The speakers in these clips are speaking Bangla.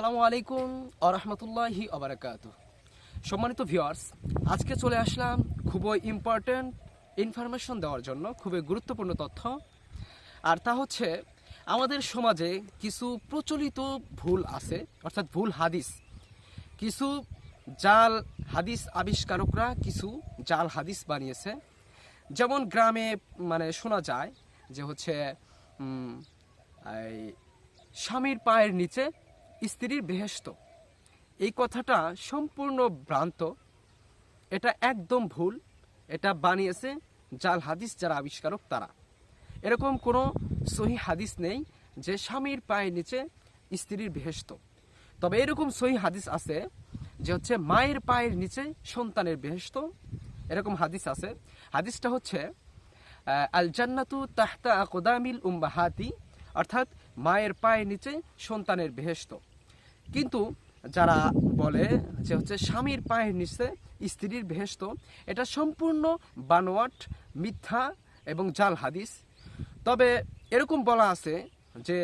সালামু আলাইকুম আরহামতুল্লাহি আবরাকাত সম্মানিত ভিওয়ার্স আজকে চলে আসলাম খুবই ইম্পর্ট্যান্ট ইনফরমেশন দেওয়ার জন্য, খুবই গুরুত্বপূর্ণ তথ্য। আর তা হচ্ছে, আমাদের সমাজে কিছু প্রচলিত ভুল আছে, অর্থাৎ ভুল হাদিস। কিছু জাল হাদিস আবিষ্কারকরা কিছু জাল হাদিস বানিয়েছে। যেমন গ্রামে মানে শোনা যায় যে হচ্ছে স্বামীর পায়ের নিচে স্ত্রীর বেহেস্ত এই কথাটা সম্পূর্ণ ভ্রান্ত। এটা একদম ভুল। এটা বানিয়েছে জাল হাদিস যারা আবিষ্কারক তারা। এরকম কোনো সহি হাদিস নেই যে স্বামীর পায়ের নিচে স্ত্রীর বেহেস্ত তবে এরকম সহি হাদিস আছে যে হচ্ছে মায়ের পায়ের নিচে সন্তানের বেহেস্ত এরকম হাদিস আছে। হাদিসটা হচ্ছে আল জান্নাতু তাহতা কোদামিল উম্বাহাতি অর্থাৎ মায়ের পায়ের নিচে সন্তানের বেহেস্ত কিন্তু যারা বলে যে হচ্ছে স্বামীর পায়ের নিচে স্ত্রীর বেহেস্ত এটা সম্পূর্ণ বানোয়াট, মিথ্যা এবং জাল হাদিস। তবে এরকম বলা আছে যে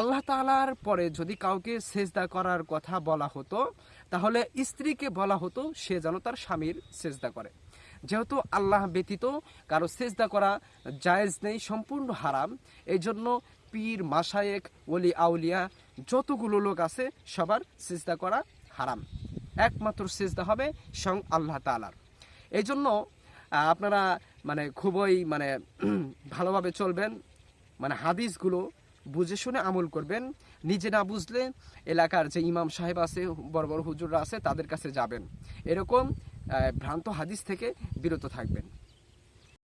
আল্লাহ তাআলার পরে যদি কাউকে সেজদা করার কথা বলা হতো, তাহলে স্ত্রীকে বলা হতো সে যেন তার স্বামীর সেজদা করে। যেহেতু আল্লাহ ব্যতীত কারও সেজদা করা জায়েজ নেই, সম্পূর্ণ হারাম এই জন্য পীর মাসায়েক ওলি, আউলিয়া, যতগুলো লোক আছে, সবার সেজদা করা হারাম। একমাত্র সেজদা হবে স্বয়ং আল্লাহ তালার এই জন্য আপনারা মানে খুবই মানে ভালোভাবে চলবেন মানে হাদিসগুলো বুঝে শুনে আমল করবেন। নিজে না বুঝলে এলাকার যে ইমাম সাহেব আছে, বড় বড় হুজুররা আছে, তাদের কাছে যাবেন। এরকম ভ্রান্ত হাদিস থেকে বিরত থাকবেন।